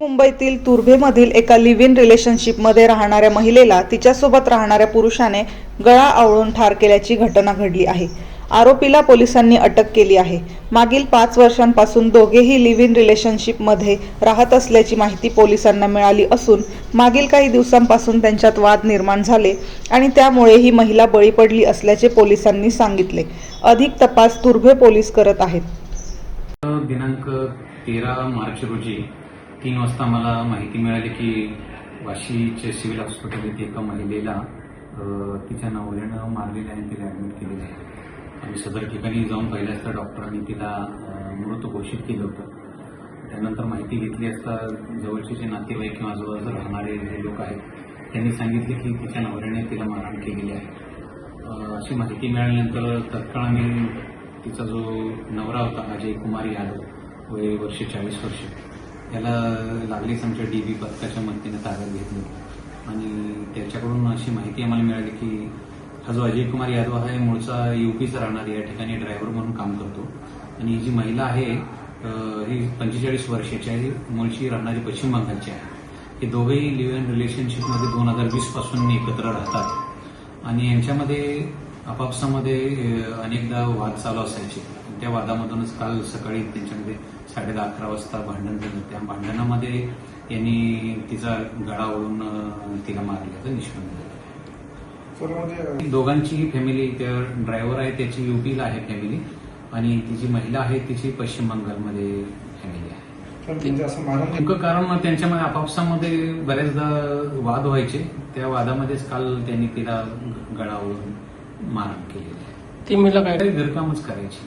मुंबईतील तुर्भेमधील एका live in रिलेशनशिपमध्ये राहणाऱ्या महिलेला तिच्यासोबत राहणाऱ्या पुरुषाने गळा आवळून ठार केल्याची घटना घडली आहे. आरोपीला पोलिसांनी अटक केली आहे. मागील पाच वर्षांपासून दोघेही लिव्ह इन रिलेशनशिपमध्ये राहत असल्याची माहिती पोलिसांना मिळाली असून मागील काही दिवसांपासून त्यांच्यात वाद निर्माण झाले आणि त्यामुळे ही महिला बळी पडली असल्याचे पोलिसांनी सांगितले. अधिक तपास तुर्भे पोलीस करत आहेत. दिनांक तेरा मार्च रोजी तीन वाजता मला माहिती मिळाली की वाशीच्या सिव्हिल हॉस्पिटल येथे एका महिलेला तिच्या नवऱ्यानं मारलेलं आहे आणि तिला ॲडमिट केलेलं आहे. आणि सदर ठिकाणी जाऊन पाहिलं असता डॉक्टरांनी तिला मृत घोषित केलं होतं. त्यानंतर माहिती घेतली असता जवळचे जे नातेवाईक किंवा आजूबाजूला राहणारे जे लोक आहेत त्यांनी सांगितले की तिच्या नवऱ्याने तिला मारहाण केलेली आहे. अशी माहिती मिळाल्यानंतर तत्काळ आम्ही तिचा जो नवरा होता अजय कुमार यादव वय वर्ष चाळीस वर्ष याला लागलीच आमच्या डी बी पथकाच्या मदतीने ताब्यात घेतली. आणि त्याच्याकडून अशी माहिती आम्हाला मिळाली की हा जो अजय कुमार यादव आहे मूळचा युपीचा राहणार या ठिकाणी ड्रायव्हर म्हणून काम करतो. आणि ही जी महिला आहे ही पंचेचाळीस वर्षाची आहे मूळची राहणारी पश्चिम बंगालची आहे. हे दोघेही लिव्ह इन रिलेशनशिपमध्ये दोन हजार वीसपासून एकत्र राहतात. आणि यांच्यामध्ये आपापसामध्ये अनेकदा वाद चालू असायचे. त्या वादामधूनच काल सकाळी त्यांच्यामध्ये साडे दहा अकरा वाजता भांडण झालं. त्या भांडणामध्ये यांनी तिचा गळा ओढून अ, तिला मारल्याचं निष्पन्न झालं. दोघांची फॅमिली त्या ड्रायव्हर आहे त्याची युपीला आहे फॅमिली आणि ती जी महिला आहे तिची पश्चिम बंगालमध्ये फॅमिली आहे. सर म्हणजे नेमकं कारण त्यांच्यामध्ये आपापसामध्ये बऱ्याचदा वाद व्हायचे. त्या वादामध्येच काल त्यांनी तिला गळावरून मारहाण केलेली आहे ती महिला काय काही घरकामच करायची